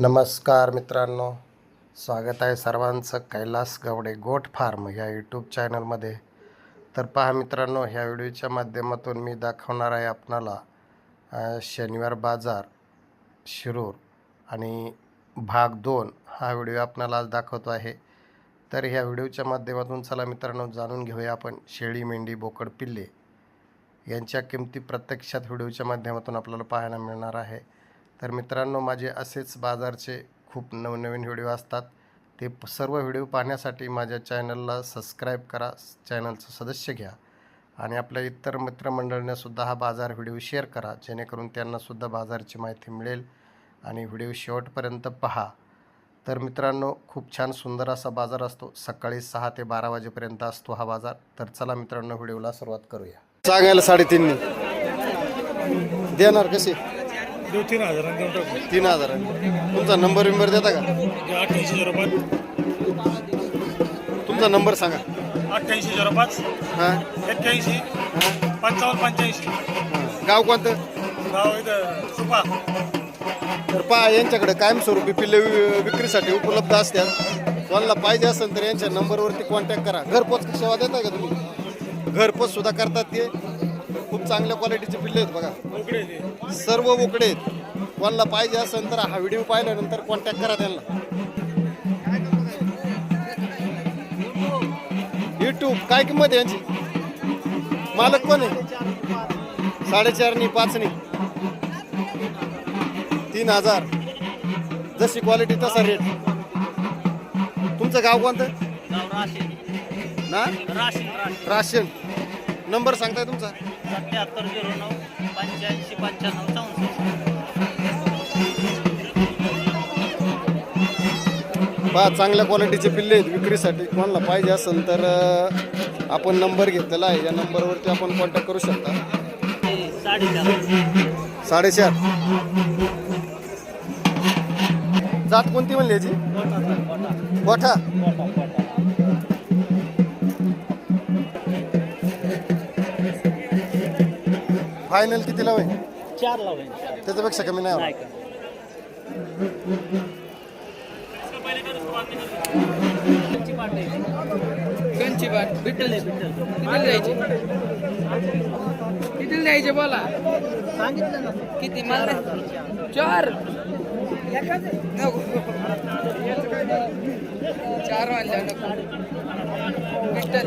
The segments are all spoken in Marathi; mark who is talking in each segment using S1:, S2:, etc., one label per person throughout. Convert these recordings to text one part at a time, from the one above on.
S1: नमस्कार मित्रांनो स्वागत आहे सर्वांचं कैलास गवडे गोट फार्म या यूट्यूब चॅनलमध्ये तर पहा मित्रांनो ह्या व्हिडिओच्या माध्यमातून मी दाखवणार आहे आपणाला शनिवार बाजार शिरूर आणि भाग दोन हा व्हिडिओ आपणाला आज दाखवतो आहे. तर ह्या व्हिडिओच्या माध्यमातून चला मित्रांनो जाणून घेऊया आपण शेळी मेंढी बोकड पिल्ले यांच्या किमती प्रत्यक्षात व्हिडिओच्या माध्यमातून आपल्याला पाहायला मिळणार आहे. तर मित्रांनो माझे असेच बाजारचे खूप नवनवीन व्हिडिओ असतात. ते सर्व व्हिडिओ पाहण्यासाठी माझ्या चॅनलला सबस्क्राईब करा चॅनलचं सदस्य घ्या आणि आपल्या इतर मित्रमंडळींनासुद्धा हा बाजार व्हिडिओ शेअर करा जेणेकरून त्यांनासुद्धा बाजारची माहिती मिळेल आणि व्हिडिओ शेवटपर्यंत पहा. तर मित्रांनो खूप छान सुंदर असा बाजार असतो. सकाळी सहा ते बारा वाजेपर्यंत असतो हा बाजार. तर चला मित्रांनो व्हिडिओला सुरुवात करूया. सांगायला साडेतीन देणार कसे
S2: देऊ तीन हजारांनी देऊन टाकू.
S1: तीन हजार तुमचा नंबर विंबर देता का?
S2: अठ्ठ्याऐंशी झिरो पाच.
S1: तुमचा नंबर सांगा.
S2: अठ्ठ्याऐंशी झिरो पाच.
S1: हां.
S2: एक्क्याऐंशी. पंचावन्न पंच्याऐंशी.
S1: गाव कोणतं?
S2: गाव इथं सुपा.
S1: तर पहा यांच्याकडे कायमस्वरूपी पिल्ले वि- विक्रीसाठी उपलब्ध असतात. कोणाला पाहिजे असेल तर यांच्या नंबरवरती कॉन्टॅक्ट करा. घरपोच सेवा देता का तुम्ही? घरपोच सुद्धा करतात ते. खूप चांगल्या क्वालिटीचे पिल्ले आहेत बघा.
S2: उकडे
S1: सर्व बोकडे आहेत. कोणाला पाहिजे असेल तर हा व्हिडिओ पाहिल्यानंतर कॉन्टॅक्ट करा त्यांना. युट्यूब काय किंमत यांची? मालक कोण आहे? साडेचारनी पाचनी तीन हजार. जशी क्वालिटी तसा रेट तुमचं गाव कोणतं? ना? राशन नंबर सांगताय तुमचा?
S3: सत्याहत्तर झिरो नऊ पंच्याऐंशी पंच्याण्णव चौसष्ट.
S1: पहा चांगल्या क्वालिटीचे पिल्ले आहेत विक्रीसाठी. कोणाला पाहिजे असेल तर आपण नंबर घेतलेला आहे. या नंबरवरती आपण कॉन्टॅक्ट करू शकता.
S3: साडेचार.
S1: साडेचार. जात कोणती म्हणली याची? गोठा फायनल कितीला होईल?
S3: चार लावेन
S1: त्याच्यापेक्षा कमी नाही होणार.
S4: कंची बाट
S3: आहे
S4: किती द्यायचे? किती द्यायचे बोला.
S3: सांगितलं ना.
S4: किती मला चार नको चार. वाजल्या नको विठ्ठल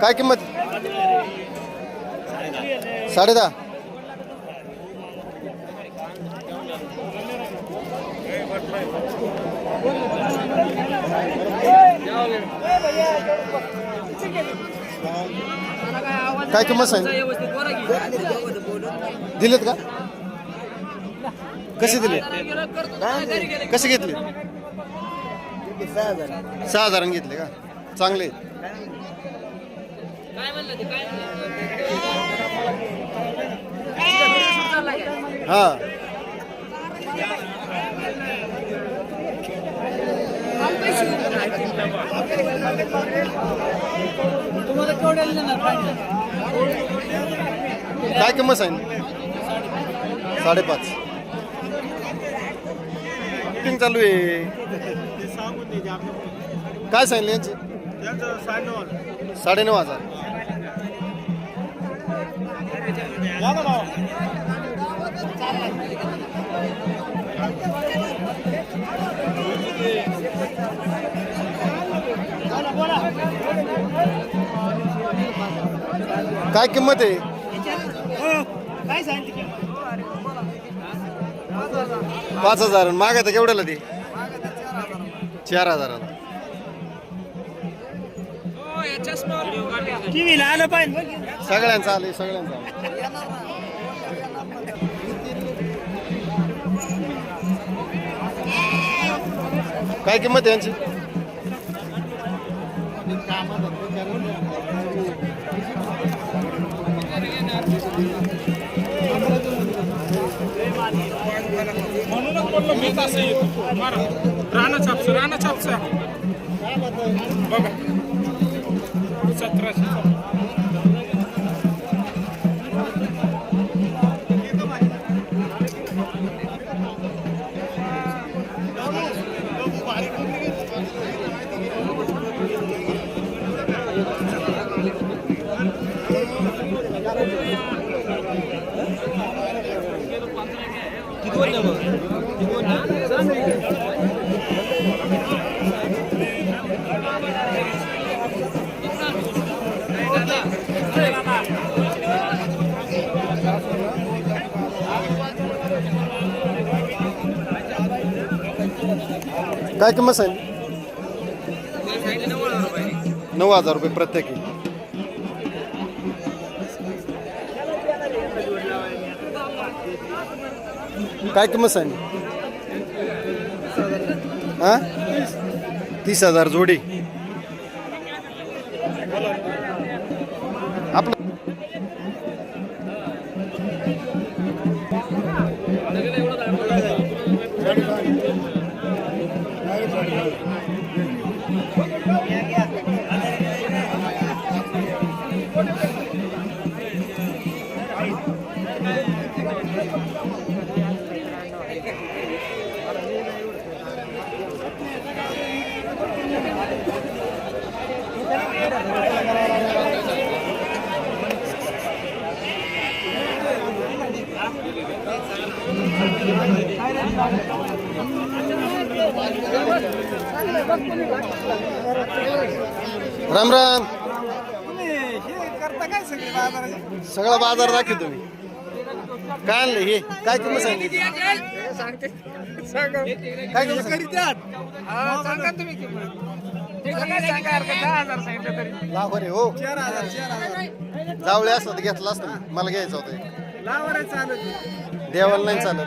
S4: काय
S1: किंमत? साडे दहा. काय किंमत सांगितली दिलेत का? कसे दिले? कसे घेतले? सहा हजार घेतले का? चांगले. हा.
S3: तुम्हाला
S1: काय किंमत सांगितली? साडेपाच. शूटिंग चालू आहे. काय सांगितले यांची? साडेनऊ हजार. काय किंमत आहे?
S3: काय सांगितलं
S1: पाच हजार मागायचं केवढ्याला ती चार हजाराला
S3: टीव्हीला आलं पाहिजे बघ की.
S1: सगळ्यांचं आले सगळ्यांचं. काय किंमत आहे यांची
S2: म्हणूनच बोललो मी असं येतो. मारा राणा छापस राणा छापस बघा. सतराशे.
S1: काय किंमत सांगितली? नऊ हजार रुपये प्रत्येकी. काय किंमत सांगितली हा? तीस हजार जोडी. आपलं राम राम. सगळा बाजार? दाखव तुम्ही काय आणलं हे? काय किंमत सांगितली? काय किंमत सांगितली? लाव रे हो. जावळे असलं तर घेतलं असतं. मला घ्यायचं होतं. देवाला नाही चालत.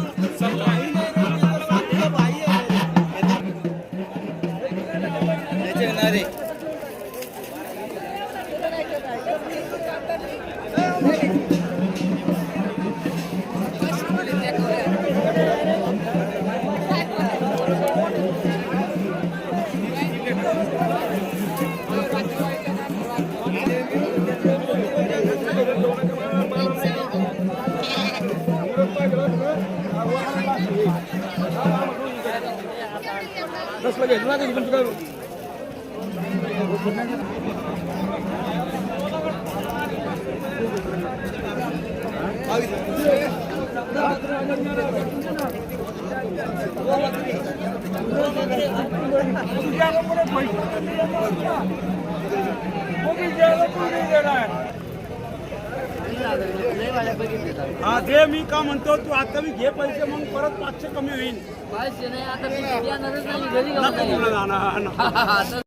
S1: Terus lagi, lagi dibentuk हा
S2: दे मी का म्हणतो तू आता मी घे पैसे मग परत पाचशे कमी होईल
S4: पाचशे नाही आता मी घरी
S2: जाणार.